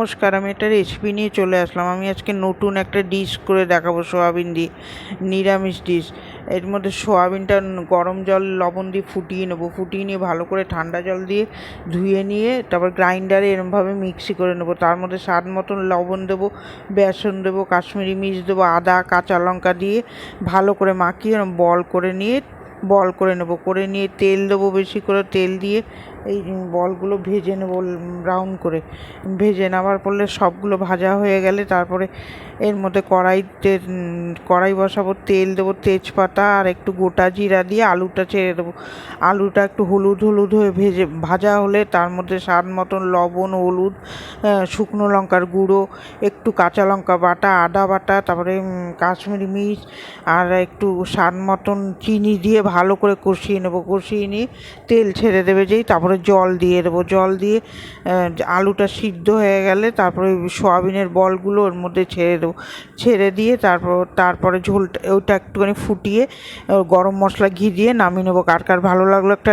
নমস্কার, আমি একটা রেসিপি নিয়ে চলে আসলাম। আমি আজকে নতুন একটা ডিশ করে দেখাবো, সোয়াবিন দিয়ে নিরামিষ ডিশ এর মধ্যে সোয়াবিনটা গরম জল, লবণ দিয়ে ফুটিয়ে নেব। ফুটিয়ে নিয়ে ভালো করে ঠান্ডা জল দিয়ে ধুয়ে নিয়ে তারপর গ্রাইন্ডারে এরমভাবে মিক্সি করে নেব। তার মধ্যে স্বাদ মতন লবণ দেবো, বেসন দেবো, কাশ্মীরি মির্চ দেবো, আদা, কাঁচা লঙ্কা দিয়ে ভালো করে মাখিয়ে বল করে নিয়ে, বল করে নেব। করে নিয়ে তেল দেবো বেশি করে, তেল দিয়ে এই বলগুলো ভেজে নেব ব্রাউন করে। ভেজে নেওয়ার পরে সবগুলো ভাজা হয়ে গেলে তারপরে এর মধ্যে কড়াইতে কড়াই বসাবো, তেল দেবো, তেজপাতা আর একটু গোটা জিরা দিয়ে আলুটা ছেড়ে দেবো। আলুটা একটু হলুদ হলুদ হয়ে ভেজে, ভাজা হলে তার মধ্যে স্বাদ মতন লবণ, হলুদ শুকনো লঙ্কার গুঁড়ো, একটু কাঁচা লঙ্কা বাটা, আদা বাটা, তারপরে কাশ্মীরি মির্চ আর একটু স্বাদ মতন চিনি দিয়ে ভালো করে কষিয়ে নেব। কষিয়ে নিয়ে তেল ছেড়ে দেবে যেই, তারপরে জল দিয়ে দেবো। জল দিয়ে আলুটা সিদ্ধ হয়ে গেলে তারপরে সোয়াবিনের বলগুলো ওর মধ্যে ছেড়ে দেবো। ছেড়ে দিয়ে তারপর, তারপরে ঝোলটা ওটা একটুখানি ফুটিয়ে, গরম মশলা ঘি দিয়ে নামিয়ে নেব। কার কার ভালো লাগল একটা